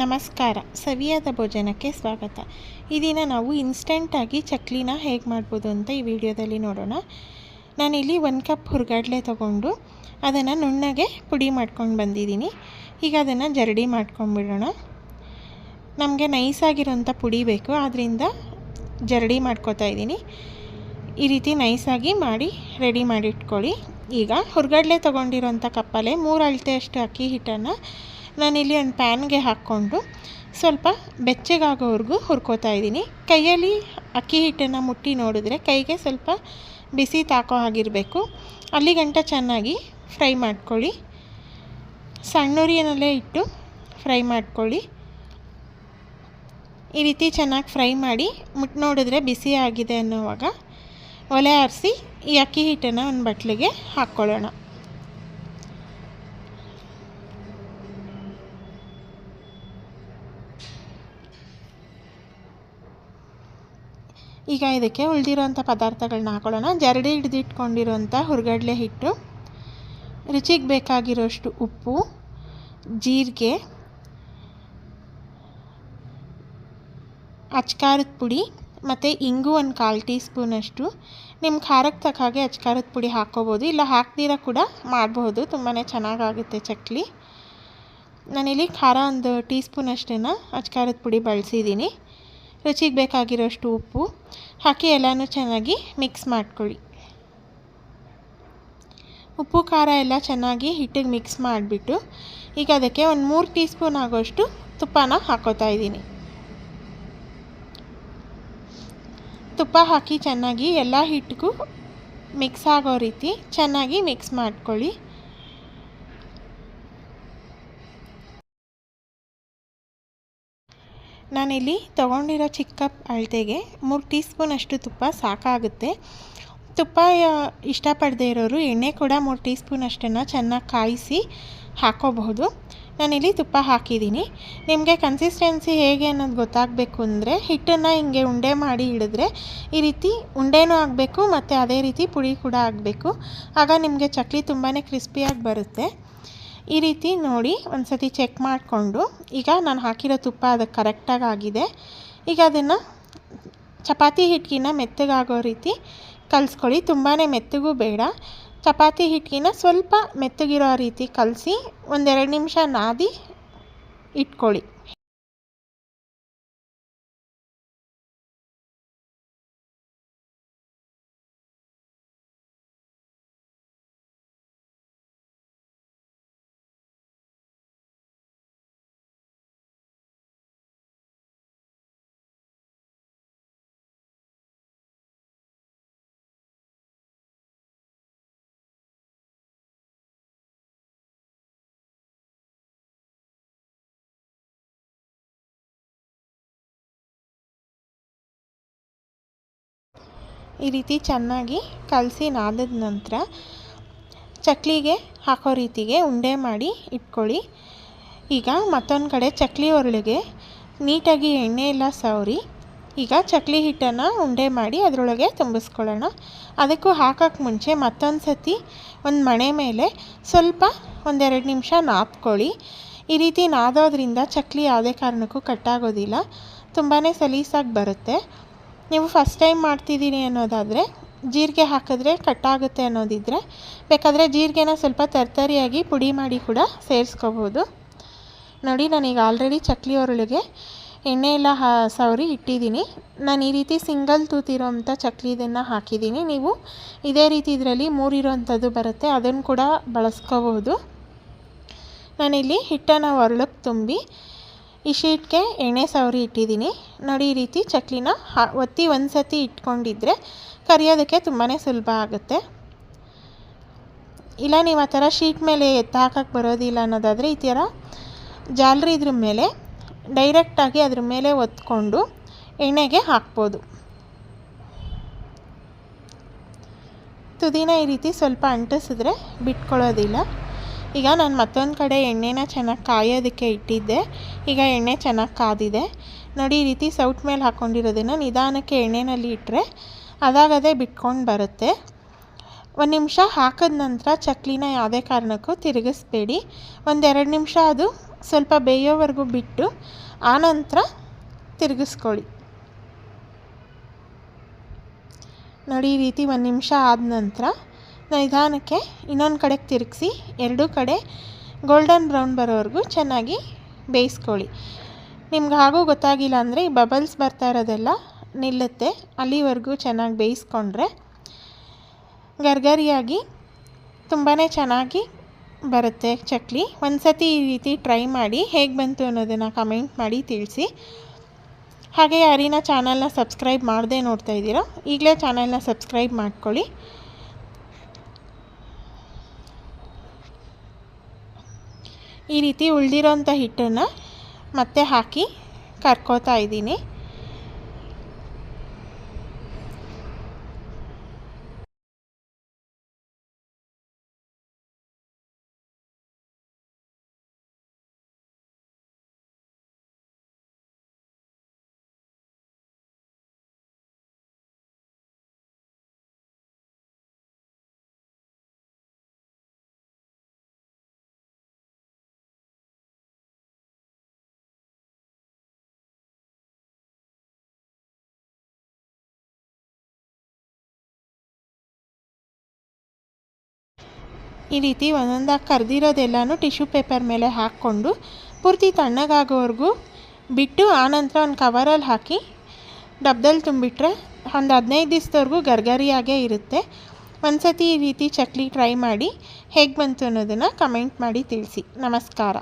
ನಮಸ್ಕಾರ, ಸವಿಯಾದ ಭೋಜನಕ್ಕೆ ಸ್ವಾಗತ. ಈ ದಿನ ನಾವು ಇನ್ಸ್ಟೆಂಟಾಗಿ ಚಕ್ಲಿನ ಹೇಗೆ ಮಾಡ್ಬೋದು ಅಂತ ಈ ವಿಡಿಯೋದಲ್ಲಿ ನೋಡೋಣ. ನಾನಿಲ್ಲಿ ಒಂದು ಕಪ್ ಹುರ್ಗಡ್ಲೆ ತೊಗೊಂಡು ಅದನ್ನು ನುಣ್ಣಗೆ ಪುಡಿ ಮಾಡ್ಕೊಂಡು ಬಂದಿದ್ದೀನಿ. ಈಗ ಅದನ್ನು ಜರಡಿ ಮಾಡ್ಕೊಂಡ್ಬಿಡೋಣ. ನಮಗೆ ನೈಸಾಗಿರೋಂಥ ಪುಡಿ ಬೇಕು ಆದ್ದರಿಂದ ಜರಡಿ ಮಾಡ್ಕೋತಾ ಇದ್ದೀನಿ. ಈ ರೀತಿ ನೈಸಾಗಿ ಮಾಡಿ ರೆಡಿ ಮಾಡಿಟ್ಕೊಳ್ಳಿ. ಈಗ ಹುರ್ಗಡ್ಲೆ ತೊಗೊಂಡಿರೋಂಥ ಕಪ್ಪಲ್ಲೇ ಮೂರು ಅಳತೆಯಷ್ಟು ಅಕ್ಕಿ ಹಿಟ್ಟನ್ನು ನಾನಿಲ್ಲಿ ಒಂದು ಪ್ಯಾನ್ಗೆ ಹಾಕ್ಕೊಂಡು ಸ್ವಲ್ಪ ಬೆಚ್ಚಗಾಗೋವರೆಗೂ ಹುರ್ಕೋತಾ ಇದ್ದೀನಿ. ಕೈಯಲ್ಲಿ ಅಕ್ಕಿ ಹಿಟ್ಟನ್ನು ಮುಟ್ಟಿ ನೋಡಿದ್ರೆ ಕೈಗೆ ಸ್ವಲ್ಪ ಬಿಸಿ ತಾಕೋ ಆಗಿರಬೇಕು ಅಲ್ಲಿ ಗಂಟ ಚೆನ್ನಾಗಿ ಫ್ರೈ ಮಾಡ್ಕೊಳ್ಳಿ. ಸಣ್ಣೂರಿಯನಲ್ಲೇ ಇಟ್ಟು ಫ್ರೈ ಮಾಡ್ಕೊಳ್ಳಿ. ಈ ರೀತಿ ಚೆನ್ನಾಗಿ ಫ್ರೈ ಮಾಡಿ ಮುಟ್ಟಿ ನೋಡಿದ್ರೆ ಬಿಸಿ ಆಗಿದೆ ಅನ್ನೋವಾಗ ಒಲೆ ಆರಿಸಿ ಈ ಅಕ್ಕಿ ಹಿಟ್ಟನ್ನು ಒಂದು ಬಟ್ಲಿಗೆ ಹಾಕ್ಕೊಳ್ಳೋಣ. ಈಗ ಇದಕ್ಕೆ ಉಳಿದಿರೋಂಥ ಪದಾರ್ಥಗಳನ್ನ ಹಾಕೊಳ್ಳೋಣ. ಜರಡಿ ಹಿಡಿದಿಟ್ಕೊಂಡಿರೋಂಥ ಹುರ್ಗಡ್ಲೆ ಹಿಟ್ಟು, ರುಚಿಗೆ ಬೇಕಾಗಿರೋಷ್ಟು ಉಪ್ಪು, ಜೀರಿಗೆ, ಅಚ್ಕಾರದ ಪುಡಿ ಮತ್ತು ಇಂಗು ಒಂದು ಕಾಲು ಟೀ ಸ್ಪೂನಷ್ಟು ನಿಮ್ಮ ಖಾರಕ್ಕೆ ತಕ್ಕ ಹಾಗೆ ಅಚ್ಕಾರದ ಪುಡಿ ಹಾಕ್ಕೋಬೋದು. ಇಲ್ಲ ಹಾಕ್ದಿರ ಕೂಡ ಮಾಡಬಹುದು ತುಂಬಾ ಚೆನ್ನಾಗಾಗುತ್ತೆ ಚಕ್ಲಿ. ನಾನಿಲ್ಲಿ ಖಾರ ಒಂದು ಟೀ ಸ್ಪೂನಷ್ಟನ್ನು ಅಚ್ಕಾರದ ಪುಡಿ ಬಳಸಿದ್ದೀನಿ. ರುಚಿಗೆ ಬೇಕಾಗಿರೋಷ್ಟು ಉಪ್ಪು ಹಾಕಿ ಎಲ್ಲನೂ ಚೆನ್ನಾಗಿ ಮಿಕ್ಸ್ ಮಾಡ್ಕೊಳ್ಳಿ. ಉಪ್ಪು, ಖಾರ ಎಲ್ಲ ಚೆನ್ನಾಗಿ ಹಿಟ್ಟಿಗೆ ಮಿಕ್ಸ್ ಮಾಡಿಬಿಟ್ಟು ಈಗ ಅದಕ್ಕೆ ಒಂದು ಮೂರು ಟೀ ಸ್ಪೂನ್ ಆಗೋಷ್ಟು ತುಪ್ಪನ ಹಾಕೋತಾ ಇದ್ದೀನಿ. ತುಪ್ಪ ಹಾಕಿ ಚೆನ್ನಾಗಿ ಎಲ್ಲ ಹಿಟ್ಟಿಗೂ ಮಿಕ್ಸ್ ಆಗೋ ರೀತಿ ಚೆನ್ನಾಗಿ ಮಿಕ್ಸ್ ಮಾಡ್ಕೊಳ್ಳಿ. ನಾನಿಲ್ಲಿ ತೊಗೊಂಡಿರೋ ಚಿಕ್ಕ ಅಳತೆಗೆ ಮೂರು ಟೀ ಸ್ಪೂನಷ್ಟು ತುಪ್ಪ ಸಾಕಾಗುತ್ತೆ. ತುಪ್ಪ ಇಷ್ಟಪಡದೇ ಇರೋರು ಎಣ್ಣೆ ಕೂಡ ಮೂರು ಟೀ ಸ್ಪೂನ್ ಅಷ್ಟನ್ನು ಚೆನ್ನಾಗಿ ಕಾಯಿಸಿ ಹಾಕೋಬಹುದು. ನಾನಿಲ್ಲಿ ತುಪ್ಪ ಹಾಕಿದ್ದೀನಿ. ನಿಮಗೆ ಕನ್ಸಿಸ್ಟೆನ್ಸಿ ಹೇಗೆ ಅನ್ನೋದು ಗೊತ್ತಾಗಬೇಕು ಅಂದರೆ ಹಿಟ್ಟನ್ನು ಹಿಂಗೆ ಉಂಡೆ ಮಾಡಿ ಹಿಡಿದ್ರೆ ಈ ರೀತಿ ಉಂಡೆನೂ ಆಗಬೇಕು ಮತ್ತು ಅದೇ ರೀತಿ ಪುಡಿ ಕೂಡ ಆಗಬೇಕು. ಆಗ ನಿಮಗೆ ಚಕ್ಲಿ ತುಂಬಾ ಕ್ರಿಸ್ಪಿಯಾಗಿ ಬರುತ್ತೆ. ಈ ರೀತಿ ನೋಡಿ ಒಂದು ಸತಿ ಚೆಕ್ ಮಾಡಿಕೊಂಡು, ಈಗ ನಾನು ಹಾಕಿರೋ ತುಪ್ಪ ಅದು ಕರೆಕ್ಟಾಗಿ ಆಗಿದೆ. ಈಗ ಅದನ್ನು ಚಪಾತಿ ಹಿಟ್ಟಿನ ಮೆತ್ತಗಾಗೋ ರೀತಿ ಕಲಿಸ್ಕೊಳ್ಳಿ. ತುಂಬಾ ಮೆತ್ತಗೂ ಬೇಡ. ಚಪಾತಿ ಹಿಟ್ಟಿನ ಸ್ವಲ್ಪ ಮೆತ್ತಗಿರೋ ರೀತಿ ಕಲಸಿ ಒಂದೆರಡು ನಿಮಿಷ ನಾದಿ ಇಟ್ಕೊಳ್ಳಿ. ಈ ರೀತಿ ಚೆನ್ನಾಗಿ ಕಲಸಿ ನಾದಿದ ನಂತರ ಚಕ್ಲಿಗೆ ಹಾಕೋ ರೀತಿಗೆ ಉಂಡೆ ಮಾಡಿ ಇಟ್ಕೊಳ್ಳಿ. ಈಗ ಮತ್ತೊಂದು ಕಡೆ ಚಕ್ಲಿ ಒರಳಿಗೆ ನೀಟಾಗಿ ಎಣ್ಣೆ ಎಲ್ಲ ಸವರಿ. ಈಗ ಚಕ್ಲಿ ಹಿಟ್ಟನ್ನು ಉಂಡೆ ಮಾಡಿ ಅದರೊಳಗೆ ತುಂಬಿಸ್ಕೊಳ್ಳೋಣ. ಅದಕ್ಕೂ ಹಾಕೋಕ್ಕೆ ಮುಂಚೆ ಮತ್ತೊಂದು ಸತಿ ಒಂದು ಮಣೆ ಮೇಲೆ ಸ್ವಲ್ಪ ಒಂದೆರಡು ನಿಮಿಷ ನಾದ್ಕೊಳ್ಳಿ. ಈ ರೀತಿ ನಾದೋದ್ರಿಂದ ಚಕ್ಲಿ ಯಾವುದೇ ಕಾರಣಕ್ಕೂ ಕಟ್ಟಾಗೋದಿಲ್ಲ ತುಂಬಾ ಸಲೀಸಾಗಿ ಬರುತ್ತೆ. ನೀವು ಫಸ್ಟ್ ಟೈಮ್ ಮಾಡ್ತಿದ್ದೀನಿ ಅನ್ನೋದಾದರೆ, ಜೀರಿಗೆ ಹಾಕಿದ್ರೆ ಕಟ್ಟಾಗುತ್ತೆ ಅನ್ನೋದಿದ್ದರೆ ಬೇಕಾದರೆ ಜೀರಿಗೆನ ಸ್ವಲ್ಪ ತರ್ತರಿಯಾಗಿ ಪುಡಿ ಮಾಡಿ ಕೂಡ ಸೇರಿಸ್ಕೋಬೋದು. ನೋಡಿ, ನಾನೀಗ ಆಲ್ರೆಡಿ ಚಕ್ಲಿ ಒರಳಿಗೆ ಎಣ್ಣೆ ಎಲ್ಲ ಹಾ, ಸವರಿ ಇಟ್ಟಿದ್ದೀನಿ. ನಾನು ಈ ರೀತಿ ಸಿಂಗಲ್ ತೂತಿರೋಂಥ ಚಕ್ಲಿ ಇದನ್ನು ಹಾಕಿದ್ದೀನಿ. ನೀವು ಇದೇ ರೀತಿ ಇದರಲ್ಲಿ ಮೂರಿರೋಂಥದ್ದು ಬರುತ್ತೆ, ಅದನ್ನು ಕೂಡ ಬಳಸ್ಕೋಬೋದು. ನಾನಿಲ್ಲಿ ಹಿಟ್ಟನ್ನು ಒರಳಕ್ಕೆ ತುಂಬಿ ಈ ಶೀಟ್ಗೆ ಎಣ್ಣೆ ಸವರಿ ಇಟ್ಟಿದ್ದೀನಿ. ನೋಡಿ, ಈ ರೀತಿ ಚಕ್ಲಿನ ಒತ್ತಿ ಒಂದು ಸತಿ ಇಟ್ಕೊಂಡಿದ್ರೆ ಕರಿಯೋದಕ್ಕೆ ತುಂಬಾ ಸುಲಭ ಆಗುತ್ತೆ. ಇಲ್ಲ, ನೀವು ಆ ಥರ ಶೀಟ್ ಮೇಲೆ ಎತ್ತ ಹಾಕಕ್ಕೆ ಬರೋದಿಲ್ಲ ಅನ್ನೋದಾದರೆ ಈ ಥರ ಜಾಲರಿ ಇದ್ರ ಮೇಲೆ ಡೈರೆಕ್ಟಾಗಿ ಅದ್ರ ಮೇಲೆ ಒತ್ಕೊಂಡು ಎಣ್ಣೆಗೆ ಹಾಕ್ಬೋದು. ತುದಿನ ಈ ರೀತಿ ಸ್ವಲ್ಪ ಅಂಟಿಸಿದ್ರೆ ಬಿಟ್ಕೊಳ್ಳೋದಿಲ್ಲ. ಈಗ ನಾನು ಮತ್ತೊಂದು ಕಡೆ ಎಣ್ಣೆನ ಚೆನ್ನಾಗಿ ಕಾಯೋದಕ್ಕೆ ಇಟ್ಟಿದ್ದೆ. ಈಗ ಎಣ್ಣೆ ಚೆನ್ನಾಗಿ ಕಾದಿದೆ. ನೋಡಿ, ಈ ರೀತಿ ಸೌಟ್ ಮೇಲೆ ಹಾಕ್ಕೊಂಡಿರೋದನ್ನು ನಿಧಾನಕ್ಕೆ ಎಣ್ಣೆನಲ್ಲಿ ಇಟ್ಟರೆ ಅದಾಗದೇ ಬಿಟ್ಕೊಂಡು ಬರುತ್ತೆ. ಒಂದು ನಿಮಿಷ ಹಾಕಿದ ನಂತರ ಚಕ್ಲಿನ ಯಾವುದೇ ಕಾರಣಕ್ಕೂ ತಿರುಗಿಸ್ಬೇಡಿ. ಒಂದೆರಡು ನಿಮಿಷ ಅದು ಸ್ವಲ್ಪ ಬೇಯೋವರೆಗೂ ಬಿಟ್ಟು ಆನಂತರ ತಿರುಗಿಸ್ಕೊಳ್ಳಿ. ನೋಡಿ, ಈ ರೀತಿ ಒಂದು ನಿಮಿಷ ಆದ ನಂತರ ನಿಧಾನಕ್ಕೆ ಇನ್ನೊಂದು ಕಡೆಗೆ ತಿರುಗಿಸಿ, ಎರಡೂ ಕಡೆ ಗೋಲ್ಡನ್ ಬ್ರೌನ್ ಬರೋವರೆಗೂ ಚೆನ್ನಾಗಿ ಬೇಯಿಸ್ಕೊಳ್ಳಿ. ನಿಮ್ಗೆ ಹಾಗೂ ಗೊತ್ತಾಗಿಲ್ಲ ಅಂದರೆ ಈ ಬಬಲ್ಸ್ ಬರ್ತಾ ಇರೋದೆಲ್ಲ ನಿಲ್ಲುತ್ತೆ, ಅಲ್ಲಿವರೆಗೂ ಚೆನ್ನಾಗಿ ಬೇಯಿಸ್ಕೊಂಡ್ರೆ ಗರ್ಗರಿಯಾಗಿ ತುಂಬಾ ಚೆನ್ನಾಗಿ ಬರುತ್ತೆ ಚಕ್ಲಿ. ಒಂದು ಸತಿ ಈ ರೀತಿ ಟ್ರೈ ಮಾಡಿ ಹೇಗೆ ಬಂತು ಅನ್ನೋದನ್ನು ಕಮೆಂಟ್ ಮಾಡಿ ತಿಳಿಸಿ. ಹಾಗೆ ಯಾರಿನ ಚಾನಲ್ನ ಸಬ್ಸ್ಕ್ರೈಬ್ ಮಾಡದೆ ನೋಡ್ತಾ ಇದ್ದೀರೋ, ಈಗಲೇ ಚಾನಲ್ನ ಸಬ್ಸ್ಕ್ರೈಬ್ ಮಾಡ್ಕೊಳ್ಳಿ. ಈ ರೀತಿ ಉಳಿದಿರೋಂಥ ಹಿಟ್ಟನ್ನು ಮತ್ತೆ ಹಾಕಿ ಕರ್ಕೋತಾ ಇದ್ದೀನಿ. ಈ ರೀತಿ ಒಂದೊಂದಾಗಿ ಕರೆದಿರೋದೆಲ್ಲನೂ ಟಿಶ್ಯೂ ಪೇಪರ್ ಮೇಲೆ ಹಾಕ್ಕೊಂಡು ಪೂರ್ತಿ ತಣ್ಣಗಾಗೋವರೆಗೂ ಬಿಟ್ಟು ಆನಂತರ ಒಂದು ಕವರಲ್ಲಿ ಹಾಕಿ ಡಬ್ದಲ್ಲಿ ತುಂಬಿಟ್ರೆ ಒಂದು ಹದಿನೈದು ದಿವಸದವರೆಗೂ ಗರ್ಗರಿಯಾಗೇ ಇರುತ್ತೆ. ಒಂದು ಸತಿ ಈ ರೀತಿ ಚಕ್ಲಿ ಟ್ರೈ ಮಾಡಿ ಹೇಗೆ ಬಂತು ಅನ್ನೋದನ್ನು ಕಮೆಂಟ್ ಮಾಡಿ ತಿಳಿಸಿ. ನಮಸ್ಕಾರ.